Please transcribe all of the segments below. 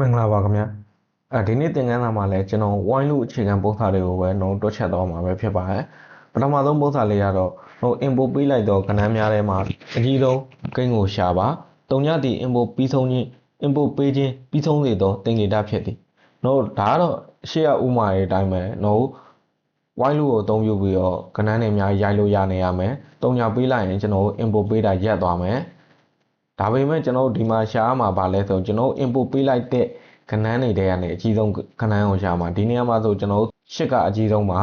မင်္ဂလာပါခင်ဗျာအဲဒီနေ့သင်ခန်းစာမှာလည်းကျွန်တော်ဝိုင်းလူအခြေခံပုံစံတွေကိုပဲနှုံတွက်ချက်တော့မှာပဲဖြစ်ပါတယ်ပထမဆုံးပုံစံလေးကတော့ဟို import ပေးလိုက်တော့ကဏ္ဍများထဲမှာအကြီးဆုံးကိန်းကိုရှာပါတုံညတီ import ပြီးဆုံးခြင်း import ပေးခြင်းပြီးဆုံးစေသောသင်္ကေတဖြစ်သည်တို့ဒါကတော့ရှေ့ကဥမာရဲ့အတိုင်းပဲတို့ဝိုင်းလူကိုအသုံးပြုပြီးတော့ကဏ္ဍတွေများရိုက်လို့ရနေရမယ်တုံညာပေးလိုက်ရင်ကျွန်တော် import ပေးတာရက်သွားမယ် ဒါပေမဲ့ကျွန်တော်တို့ဒီမှာရှားမှာပါလဲဆိုကျွန်တော်တို့ input ပေးလိုက်တဲ့ခဏန်းတွေတဲကနေအကြီးဆုံးခဏန်းကိုရှားမှာဒီနေရာမှာဆိုကျွန်တော်တို့ရှစ်ကအကြီးဆုံးပါ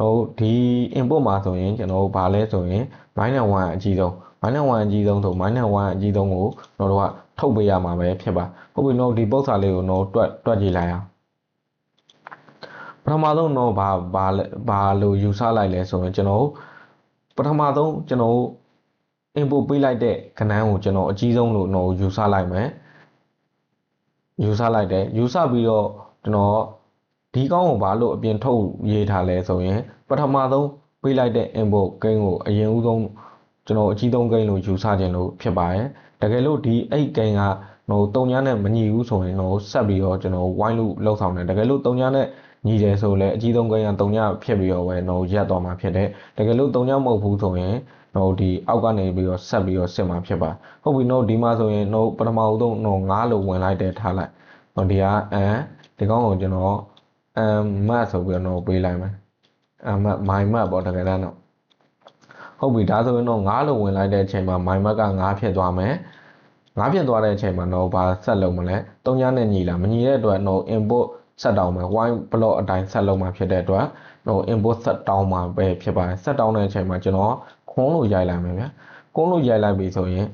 တို့ဒီ input မှာဆိုရင်ကျွန်တော်တို့ဘာလဲဆိုရင် minus 1အကြီးဆုံး minus 1အကြီးဆုံးဆို minus 1အကြီးဆုံးကိုကျွန်တော်တို့ကထုတ်ပေးရမှာပဲဖြစ်ပါဟုတ်ပြီတော့ဒီပု္ပ္ပာလေးကိုတော့တွက်တွက်ကြည့်လိုက်အောင်ပထမဆုံးတော့ဘာဘာဘာလို့ယူဆလိုက်လဲဆိုရင်ကျွန်တော်ပထမဆုံးကျွန်တော် input ပေးလိုက်တဲ့ကဏ္ဍကိုကျွန်တော်အကြီးဆုံးလို့တော့ယူဆလိုက်မယ်ယူဆလိုက်တယ်ယူဆပြီးတော့ကျွန်တော်ဒီကောင်းကိုဘာလို့အပြင်ထုတ်ရေးထားလဲဆိုရင်ပထမဆုံးပေးလိုက်တဲ့ input ကိန်းကိုအရင်ဦးဆုံးကျွန်တော်အကြီးဆုံးကိန်းလို့ယူဆခြင်းလို့ဖြစ်ပါတယ်တကယ်လို့ဒီအဲ့ကိန်းကဟိုတုံညာနဲ့မညီဘူးဆိုရင်တော့ဆက်ပြီးတော့ကျွန်တော် wine လို့လောက်ဆောင်တယ်တကယ်လို့တုံညာနဲ့ ညီတယ်ဆိုလည်းအကြီးဆုံးကိန်းကတုံညာဖြစ်ပြီးတော့ပဲတော့ရက်သွားမှာဖြစ်တယ်တကယ်လို့တုံညာမဟုတ်ဘူးဆိုရင်တော့ဒီအောက်ကနေပြီးတော့ဆက်ပြီးတော့စစ်မှာဖြစ်ပါဟုတ်ပြီတော့ဒီမှာဆိုရင်တော့ပထမဦးဆုံးတော့9လို့ဝင်လိုက်တယ်ထားလိုက်တော့ဒီကအန်ဒီကောင်းကိုကျွန်တော်အမ်မတ်ဆိုပြီးတော့ပေးလိုက်မယ်အမ်မတ်မိုင်မတ်ပေါ့တကယ်တမ်းတော့ဟုတ်ပြီဒါဆိုရင်တော့9လို့ဝင်လိုက်တဲ့အချိန်မှာမိုင်မတ်က9ဖြစ်သွားမယ်9ဖြစ်သွားတဲ့အချိန်မှာတော့ဘာဆက်လုပ်မလဲ3ညနဲ့ညီလာမညီတဲ့အတွက်တော့ input ဆက်တောင်းမယ် wine block အတိုင်းဆက်လုပ်မှာဖြစ်တဲ့အတွက်တော့ input ဆက်တောင်းမှာပဲဖြစ်ပါတယ်ဆက်တောင်းတဲ့အချိန်မှာကျွန်တော်ခွန်းလို့ရိုက်လိုက်မယ်ဗျာခွန်းလို့ရိုက်လိုက်ပြီဆိုရင်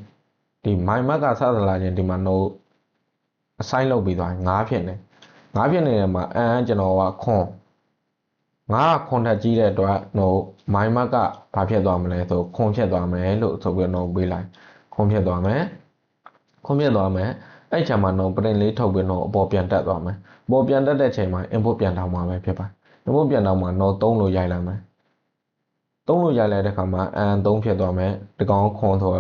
ဒီ my map ကစသလာခြင်းဒီမှာ no assign လုပ်ပြီးသွား9ဖြစ်နေ9ဖြစ်နေတဲ့မှာအန်ကျွန်တော်ကခွန်းငါခွန်ထက်ကြီးတဲ့အတွက် no my map ကဘာဖြစ်သွားမလဲဆိုခွန်ဖြစ်သွားမယ်လို့ဆိုပြီးတော့ပေးလိုက်ခွန်ဖြစ်သွားမယ်ခွန်ဖြစ်သွားမယ် အဲ့ချိန်မှာ no print လေးထုတ်ပြီးတော့အပေါ်ပြန်တက်သွားမယ်အပေါ်ပြန်တက်တဲ့ချိန်မှာ input ပြန်တောင်းမှာပဲဖြစ်ပါ input ပြန်တောင်းမှာ no 3လို့ရိုက်လိုက်မယ်သုံးလို့ရလိုက်တဲ့ခါမှာအန်သုံးဖြစ်သွားမယ်ဒီကောင်ခွန်ဆို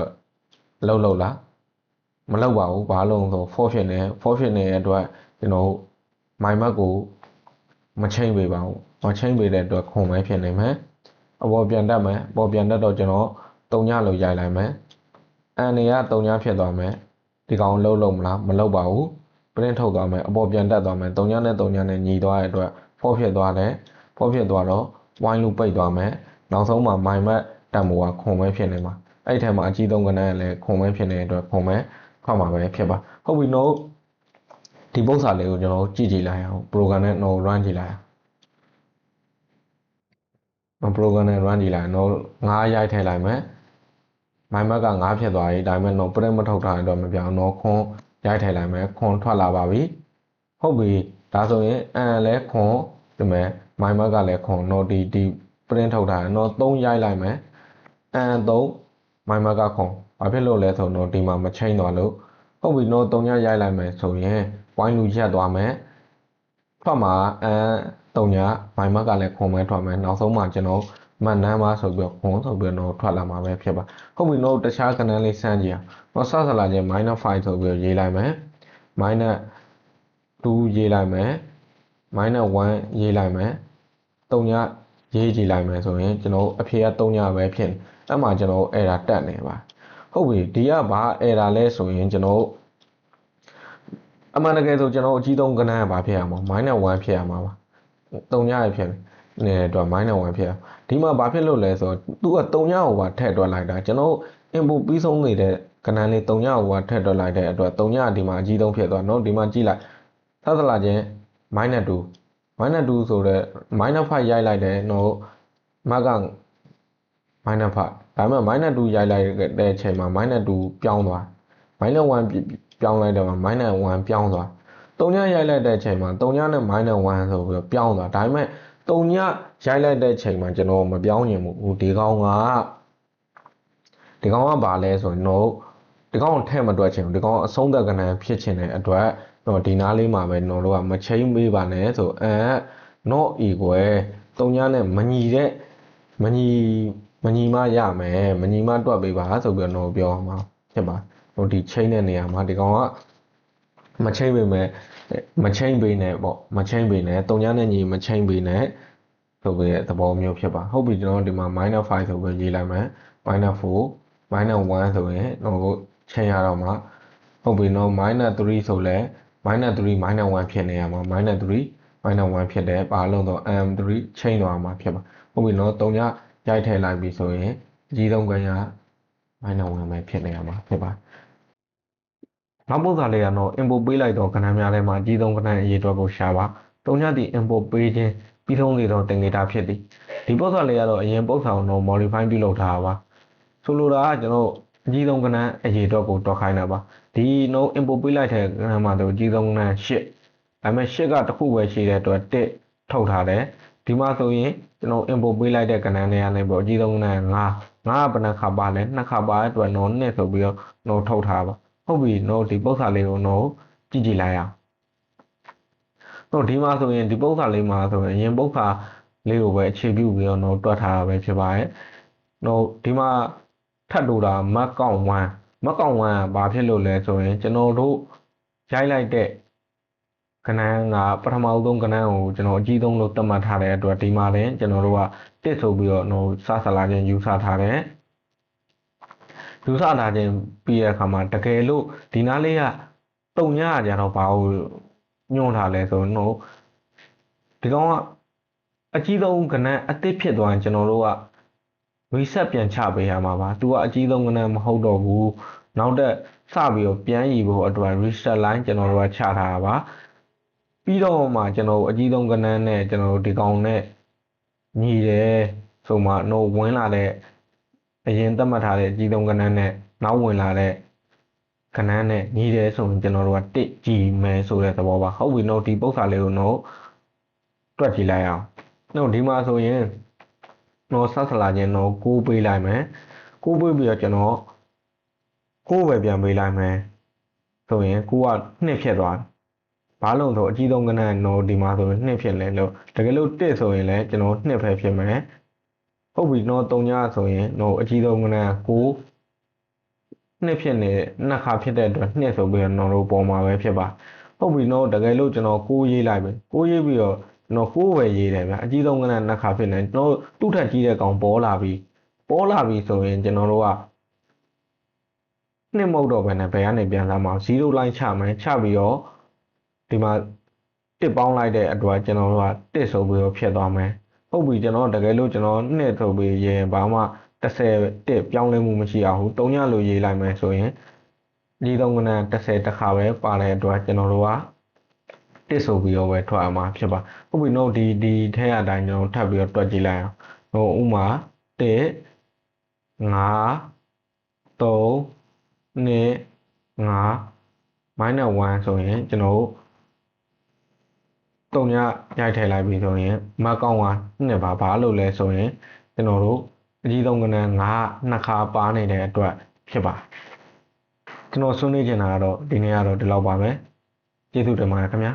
လောက်လောက်လားမလောက်ပါဘူးဘာလို့ဆို4ဖြစ်နေ4ဖြစ်နေတဲ့အတွက်ကျွန်တော်မိုင်မတ်ကိုမချိန်ပေးပါဘူးမချိန်ပေးတဲ့အတွက်ခွန်ပဲဖြစ်နေမယ်အပေါ်ပြန်တက်မယ်အပေါ်ပြန်တက်တော့ကျွန်တော်တုံညလို့ရိုက်လိုက်မယ်အန်နေကတုံညဖြစ်သွားမယ် ဒီကောင်လှုပ်လို့မလားမလှုပ်ပါဘူးပရင့်ထုတ်သွားမယ်အပေါ်ပြန်တက်သွားမယ်တုံညနဲ့တုံညနဲ့ညီသွားတဲ့အတွက်4ဖြစ်သွားတယ်4ဖြစ်သွားတော့ဝိုင်းလူပိတ်သွားမယ်နောက်ဆုံးမှာမိုင်မတ်တန်မိုးကခွန်ပဲဖြစ်နေမှာအဲ့ထဲမှာအကြီးဆုံးကဏ္ဍကလည်းခွန်ပဲဖြစ်နေတဲ့အတွက်ခွန်ပဲဖတ်မှာပဲဖြစ်ပါဟုတ်ပြီနော်ဒီပု္ပ္ပာလေးကိုကျွန်တော်ကြည့်ကြည့်လိုက်အောင် program နဲ့တော့ run ကြည့်လိုက်အောင် program နဲ့ run ကြည့်လိုက်တော့9ရိုက်ထည့်လိုက်မယ် မိုင်းဘက်က9ဖြစ်သွားပြီဒါပေမဲ့တော့ပရက်မထုတ်ထားရင်တော့မပြောင်းတော့ခွန်ရိုက်ထိုင်လိုက်မယ်ခွန်ထွက်လာပါပြီဟုတ်ပြီဒါဆိုရင်အန်လည်းခွန်ဒီမဲ့မိုင်းဘက်ကလည်းခွန်တော့ဒီဒီပရင်ထုတ်ထားရင်တော့3ရိုက်လိုက်မယ်အန်3မိုင်းဘက်ကခွန်ဘာဖြစ်လို့လဲဆိုတော့ဒီမှာမချိန်သွားလို့ဟုတ်ပြီတော့3ရိုက်လိုက်မယ်ဆိုရင် point လူရက်သွားမယ်ထွက်မှာအန်3မိုင်းဘက်ကလည်းခွန်မဲထွက်မယ်နောက်ဆုံးမှာကျွန်တော် မှန်နန်းပါဆိုပြီးတော့ခွန်ဆိုပြီးတော့ထွက်လာမှာပဲဖြစ်ပါဟုတ်ပြီတော့တခြားကဏ္ဍလေးစမ်းကြည့်အောင်တော့ဆက်စလာခြင်း -5 ဆိုပြီးတော့ရေးလိုက်မယ် -2 ရေးလိုက်မယ် -1 ရေးလိုက်မယ်3ညရေးကြည့်လိုက်မယ်ဆိုရင်ကျွန်တော်အဖြေက3ညပဲဖြစ်အဲ့မှာကျွန်တော်အဲ့ဒါတက်နေပါဟုတ်ပြီဒီကဘာအဲ့ဒါလဲဆိုရင်ကျွန်တော်အမှန်တကယ်ဆိုကျွန်တော်အကြီးဆုံးကဏ္ဍကဘာဖြစ်ရမှာ -1 ဖြစ်ရမှာပါ3ညရဖြစ်ပြီ နေတဲ့အတွက် -1 ဖြစ်ဒီမှာဘာဖြစ်လို့လဲဆိုတော့သူက3ညကိုပါထည့်တွက်လိုက်တာကျွန်တော် input ပြီးဆုံးနေတဲ့ကဏ္ဍလေး3ညကိုပါထည့်တွက်လိုက်တဲ့အတွက်3ညဒီမှာအကြီးဆုံးဖြစ်သွားเนาะဒီမှာကြည့်လိုက်သတ်သလာချင်း -2 minus 2ဆိုတော့ minus 5ရိုက်လိုက်တယ်တော့မက minus 5ဒါပေမဲ့ minus 2ရိုက်လိုက်တဲ့အချိန်မှာ minus 2ပြောင်းသွား minus 1ပြောင်းလိုက်တယ်မှာ minus 1ပြောင်းသွား3ညရိုက်လိုက်တဲ့အချိန်မှာ3ညနဲ့ minus 1ဆိုပြီးတော့ပြောင်းသွားဒါပေမဲ့ 3ညရိုက်လိုက်တဲ့အချိန်မှာကျွန်တော်မပြောင်းညင်ဘူးဒီကောင်ကဒီကောင်ကဘာလဲဆိုရင်တော့ဒီကောင်ထဲမတွက်ချင်ဘူးဒီကောင်အဆုံးသက်ကဏ္ဍဖြစ်ချင်တဲ့အတွက်တော့ဒီနားလေးမှာပဲကျွန်တော်တို့ကမချိန်ပေးပါနဲ့ဆိုအဲ not equal တုံညာနဲ့မညီတဲ့မညီမညီမရမယ်မညီမတွက်ပေးပါဆိုပြီးတော့ပြောမှာဖြစ်ပါဟိုဒီချိန်တဲ့နေရာမှာဒီကောင်ကမချိန်ပေမဲ့ မချိန်ပေနဲ့ပေါ့မချိန်ပေနဲ့တုံညာနဲ့ညီမချိန်ပေနဲ့ဆိုပြီးတဲ့သဘောမျိုးဖြစ်ပါဟုတ်ပြီကျွန်တော်တို့ဒီမှာ minus 5ဆိုပြီးရေးလိုက်မယ် minus 4 minus 1ဆိုရင်တော့ချိန်ရတော့မှာဟုတ်ပြီနော် minus 3ဆိုလဲ minus 3 minus 1ဖြစ်နေရမှာ minus 3 minus 1ဖြစ်တယ်ပါလုံးတော့ m3 ချိန်သွားမှာဖြစ်ပါဟုတ်ပြီနော်တုံညာရိုက်ထည့်လိုက်ပြီဆိုရင်အကြီးဆုံးကရ minus 1ပဲဖြစ်နေရမှာဖြစ်ပါ နောက်ပုံစံလေးကတော့ import ပေးလိုက်တော့ကဏ္ဍများထဲမှာအကြီးဆုံးကဏ္ဍအရေးအတွက်ကိုရှာပါတုံညာတီ import ပေးခြင်းပြီးဆုံးလေတော့တင်နေတာဖြစ်သည်ဒီပုံစံလေးကတော့အရင်ပုံစံကိုတော့ modify ပြုလုပ်ထားတာပါဆိုလိုတာကကျွန်တော်အကြီးဆုံးကဏ္ဍအရေးအတွက်ကိုတွက်ခိုင်းတာပါဒီ no import ပေးလိုက်တဲ့ကဏ္ဍမှာတော့အကြီးဆုံးကဏ္ဍ8ဒါပေမဲ့8ကတစ်ခုပဲရှိတဲ့အတွက်1ထုတ်ထားတယ်ဒီမှာဆိုရင်ကျွန်တော် import ပေးလိုက်တဲ့ကဏ္ဍတွေကနေပေါ့အကြီးဆုံးကဏ္ဍ9 9ကဘယ်နှခါပါလဲနှစ်ခါပါတဲ့အတွက်တော့2ဆိုပြီးတော့ no ထုတ်ထားပါ ဟုတ်ပြီ no ဒီပုံစံလေးကို no ကြည့်ကြည့်လိုက်အောင်တော့ဒီမှာဆိုရင်ဒီပုံစံလေးမှာဆိုရင်အရင်ပုံစံလေးကိုပဲအခြေပြုပြီးတော့ no တွက်ထားတာပဲဖြစ်ပါတယ် no ဒီမှာထပ်လို့တာမတ်ကောင်1မတ်ကောင်1ကဘာဖြစ်လို့လဲဆိုရင်ကျွန်တော်တို့ရိုက်လိုက်တဲ့ကဏ္ဍကပထမဆုံးကဏ္ဍကိုကျွန်တော်အကြီးဆုံးလို့သတ်မှတ်ထားတဲ့အတွက်ဒီမှာလည်းကျွန်တော်တို့ကတစ်ဆိုပြီးတော့ no စဆလာခြင်းယူဆထားတယ် ယူဆထားခြင်းပြီးတဲ့အခါမှာတကယ်လို့ဒီနားလေးကတုံညရကြတော့ဘာလို့ညွှန်ထားလဲဆိုတော့ဒီကောင်ကအကြီးဆုံးကဏ္ဍအသစ်ဖြစ်သွားရင်ကျွန်တော်တို့က reset ပြန်ချပေးရမှာပါသူကအကြီးဆုံးကဏ္ဍမဟုတ်တော့ဘူးနောက်တက်စပြီးတော့ပြန်ရည်ဖို့အတွက် reset line ကျွန်တော်တို့ကချထားတာပါပြီးတော့မှကျွန်တော်တို့အကြီးဆုံးကဏ္ဍနဲ့ကျွန်တော်တို့ဒီကောင်နဲ့ညီတယ်ဆိုမှ no ဝင်လာတဲ့ အရင်သတ်မှတ်ထားတဲ့အကြီးဆုံးကဏ္ဍနဲ့နောက်ဝင်လာတဲ့ကဏ္ဍနဲ့ညီတယ်ဆိုရင်ကျွန်တော်တို့ကတစ်ကြည့်မယ်ဆိုတဲ့သဘောပါဟုတ်ပြီနော်ဒီပု္ပ္ပာလေးကိုတော့တွက်ကြည့်လိုက်အောင်နော်ဒီမှာဆိုရင်တော့ဆက်ဆလာခြင်းတော့ကိုးပေးလိုက်မယ်ကိုးပေးပြီးတော့ကျွန်တော်ကိုးပဲပြန်ပေးလိုက်မယ်ဆိုရင်ကိုးကနှစ်ဖြစ်သွားဘာလို့ဆိုအကြီးဆုံးကဏ္ဍတော့ဒီမှာဆိုရင်နှစ်ဖြစ်လဲလို့တကယ်လို့တစ်ဆိုရင်လည်းကျွန်တော်နှစ်ပဲဖြစ်မယ် ဟုတ်ပြီတော့တုံညဆိုရင်တော့အကြီးဆုံးကဏ္ဍကိုးနှစ်ဖြစ်နေနှစ်ခါဖြစ်တဲ့အတွက်နှစ်ဆိုပြီးတော့တော့ပေါ်မှာပဲဖြစ်ပါဟုတ်ပြီတော့တကယ်လို့ကျွန်တော်ကိုးရေးလိုက်ပဲကိုးရေးပြီးတော့ကျွန်တော်ကိုးပဲရေးတယ်ဗျအကြီးဆုံးကဏ္ဍနှစ်ခါဖြစ်နေကျွန်တော်သူ့ထက်ကြီးတဲ့ကောင်ပေါ်လာပြီပေါ်လာပြီဆိုရင်ကျွန်တော်တို့ကနှစ်မဟုတ်တော့ဘဲနဲ့ဘယ်ကနေပြန်လာမှာ0 line ချမယ်ချပြီးတော့ဒီမှာတစ်ပေါင်းလိုက်တဲ့အတွက်ကျွန်တော်တို့ကတစ်ဆိုပြီးတော့ဖြတ်သွားမယ် ဟုတ်ပြီကျွန်တော်တကယ်လို့ကျွန်တော်နှစ်ဆိုပြီးရင်ဘာမှ30တစ်ပြောင်းလဲမှုမရှိအောင်3ညလို့ရေးလိုက်မယ်ဆိုရင်ဒီသုံးကဏ္ဍ30တခါပဲပါတဲ့အတွက်ကျွန်တော်တို့ကတစ်ဆိုပြီးတော့ပဲထွက်အောင်မှာဖြစ်ပါဟုတ်ပြီနော်ဒီဒီထဲအတိုင်းကျွန်တော်ထပ်ပြီးတော့တွက်ကြည့်လိုက်အောင်ဟိုဥမာ1 5 3 2 5 minus 1ဆိုရင်ကျွန်တော်တို့ တုံညရိုက်ထည့်လိုက်ပြီဆိုရင်မကောင်းကနှစ်ပါဘာလို့လဲဆိုရင်ကျွန်တော်တို့အကြီးဆုံးကဏ္ဍ9နှစ်ခါပါနေတဲ့အတွက်ဖြစ်ပါကျွန်တော်ဆွေးနွေးချင်တာကတော့ဒီနေ့ကတော့ဒီလောက်ပါပဲကျေးဇူးတင်ပါတယ်ခင်ဗျာ